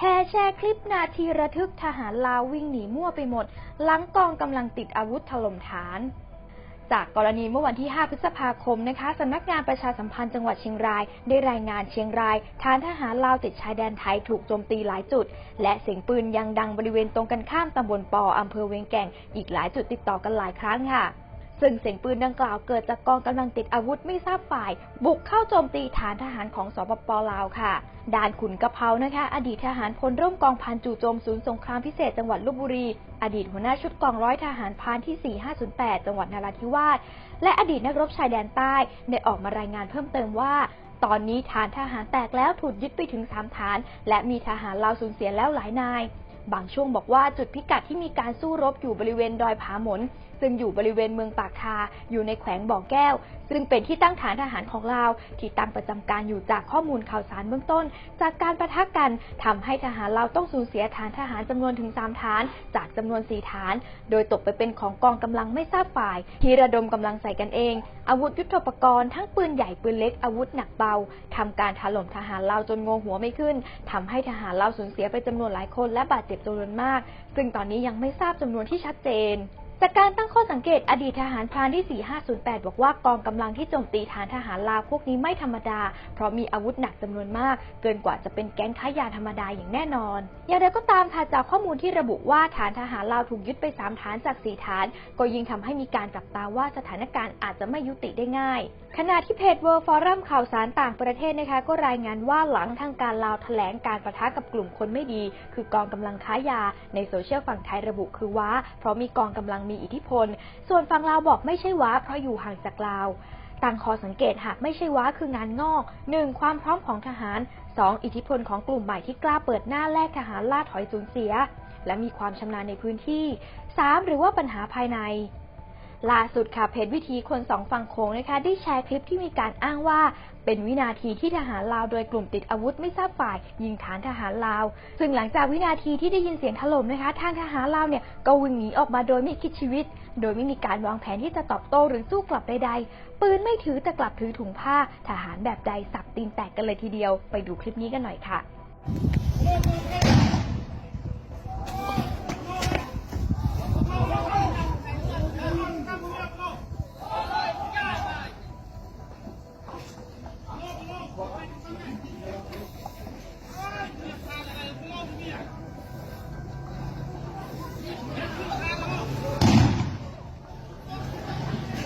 แห่แชร์คลิปนาทีระทึกทหารลาววิ่งหนีมั่วไปหมด หลังกองกำลังติดอาวุธถล่มฐาน จากกรณีเมื่อวันที่ 5 พฤษภาคมนะคะสำนักงานประชาสัมพันธ์จังหวัดเชียงราย ได้รายงานเชียงราย ฐานทหารลาวติดชายแดนไทยถูกโจมตีหลายจุด และเสียงปืนยังดังบริเวณตรงกันข้ามตำบลปออำเภอเวียงแก่ง อีกหลายจุดติดต่อกันหลายครั้งค่ะ ซึ่งเสียงปืนดังกล่าวเกิดจากกองกำลังติดอาวุธไม่ทราบฝ่าย บุกเข้าโจมตีฐานทหารของสปปลาวค่ะ ด่านขุนกะเพรานะคะ อดีตทหารพลร่วมกองพันจู่โจมศูนย์สงครามพิเศษจังหวัดลบบุรี อดีตหัวหน้าชุดกองร้อยทหารพรานที่ 4508 จังหวัดนราธิวาส และอดีตนักรบชายแดนใต้ได้ออกมารายงานเพิ่มเติมว่าตอนนี้ฐานทหารแตกแล้วถูกยึดไปถึง 3 ฐาน และมีทหารลาวสูญเสียแล้วหลายนาย บางช่วงบอกว่าจุดพิกัดที่มีการสู้รบอยู่บริเวณดอยผาหมน ซึ่งอยู่บริเวณเมืองปากคา อยู่ในแขวงบ่อแก้ว ซึ่งเป็นที่ตั้งฐานทหารของลาว ที่ตั้งประจำการอยู่จากข้อมูลข่าวสารเบื้องต้น จากการประทะกันทำให้ทหารลาวต้องสูญเสียฐานทหารจำนวนถึง 3 ฐาน จากจำนวน 4 ฐาน โดยตกไปเป็นของกองกำลังไม่ทราบฝ่าย ที่ระดมกำลังใส่กันเอง อาวุธยุทโธปกรณ์ทั้งปืนใหญ่ปืนเล็กอาวุธหนักเบาทำการถล่มทหารลาวจนงงหัวไม่ขึ้นทำให้ทหารลาวสูญเสียไปจำนวนหลายคนและบาดเจ็บจำนวนมาก ซึ่งตอนนี้ยังไม่ทราบจำนวนที่ชัดเจน จากการตั้งข้อสังเกตอดีตทหารพรานที่ 4508 บอกว่ากองกำลังที่โจมตีฐานทหารลาวพวกนี้ไม่ธรรมดา เพราะมีอาวุธหนักจำนวนมาก เกินกว่าจะเป็นแก๊งค้ายาธรรมดาอย่างแน่นอน อย่างไรก็ตามค่ะจากข้อมูลที่ระบุว่าฐานทหารลาวถูกยึดไป 3 ฐานจาก 4 ฐาน ก็ยิ่งทำให้มีการจับตาว่าสถานการณ์อาจจะไม่ยุติได้ง่าย ขณะที่เพจ World Forum ข่าวสารต่างประเทศนะคะ ก็รายงานว่าหลังทางการลาวแถลงการประทะกับกลุ่มคนไม่ดี คือกองกำลังค้ายา ในโซเชียลฝั่งไทยระบุคือว่า เพราะมีกองกำลังมีอิทธิพล ส่วนฝั่งลาวบอกไม่ใช่ว้าเพราะอยู่ห่างจากลาวตั้งข้อสังเกตหากไม่ใช่ว้าคืองานงอก 1. ความพร้อมของทหาร 2. อิทธิพลของกลุ่มใหม่ที่กล้าเปิดหน้าแลกทหารล่าถอยสูญเสีย และมีความชำนาญในพื้นที่ 3. หรือว่าปัญหาภายใน ล่าสุดค่ะเพจวิธีคนสองฝั่งโขงนะคะได้แชร์คลิปที่มีการอ้างว่า เป็นวินาทีที่ทหารลาวโดยกลุ่มติดอาวุธไม่ทราบฝ่าย ยิงฐานทหารลาว ซึ่งหลังจากวินาทีที่ได้ยินเสียงถล่มนะคะ ทางทหารลาวเนี่ยก็วิ่งหนีออกมาโดยไม่คิดชีวิต โดยไม่มีการวางแผนที่จะตอบโต้หรือสู้กลับใดๆปืนไม่ถือแต่กลับถือถุงผ้า ทหารแบบใดสับตีนแตกกันเลยทีเดียว ไปดูคลิปนี้กันหน่อยค่ะ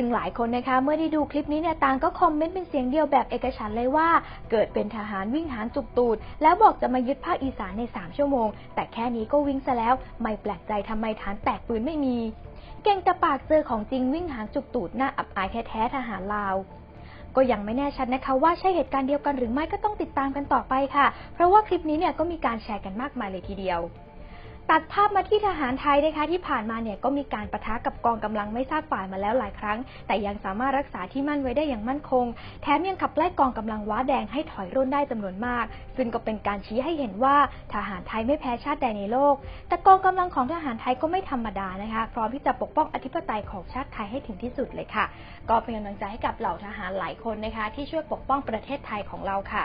ซึ่งหลายคนนะคะ เมื่อได้ดูคลิปนี้เนี่ยต่างก็คอมเมนต์เป็นเสียงเดียวแบบเอกฉันท์เลยว่า เกิดเป็นทหารวิ่งหานจุกตูด แล้วบอกจะมายึดภาคอีสานใน 3 ชั่วโมง แต่แค่นี้ก็วิ่งซะแล้ว ไม่แปลกใจทำไมฐานแตกปืนไม่มี เก่งแต่ปากเจอของจริงวิ่งหางจุกตูดหน้าอับอายแท้ๆทหารลาวก็ยังไม่แน่ชัดนะคะว่าใช่เหตุการณ์เดียวกันหรือไม่ก็ต้องติดตามกันต่อไปค่ะ เพราะว่าคลิปนี้เนี่ยก็มีการแชร์กันมากมายเลยทีเดียว ตัดภาพมาที่ทหารไทยนะคะที่ผ่านมาเนี่ยก็มีการประทะกับกองกำลังไม่ทราบฝ่ายมาแล้วหลายครั้ง แต่ยังสามารถรักษาที่มั่นไว้ได้อย่างมั่นคง แถมยังขับไล่กองกำลังว้าแดงให้ถอยร่นได้จำนวนมาก ซึ่งก็เป็นการชี้ให้เห็นว่าทหารไทยไม่แพ้ชาติใดในโลก แต่กองกำลังของทหารไทยก็ไม่ธรรมดานะคะพร้อมที่จะปกป้องอธิปไตยของชาติไทยให้ถึงที่สุดเลยค่ะ ก็เป็นกำลังใจให้กับเหล่าทหารหลายคนนะคะที่ช่วยปกป้องประเทศไทยของเราค่ะ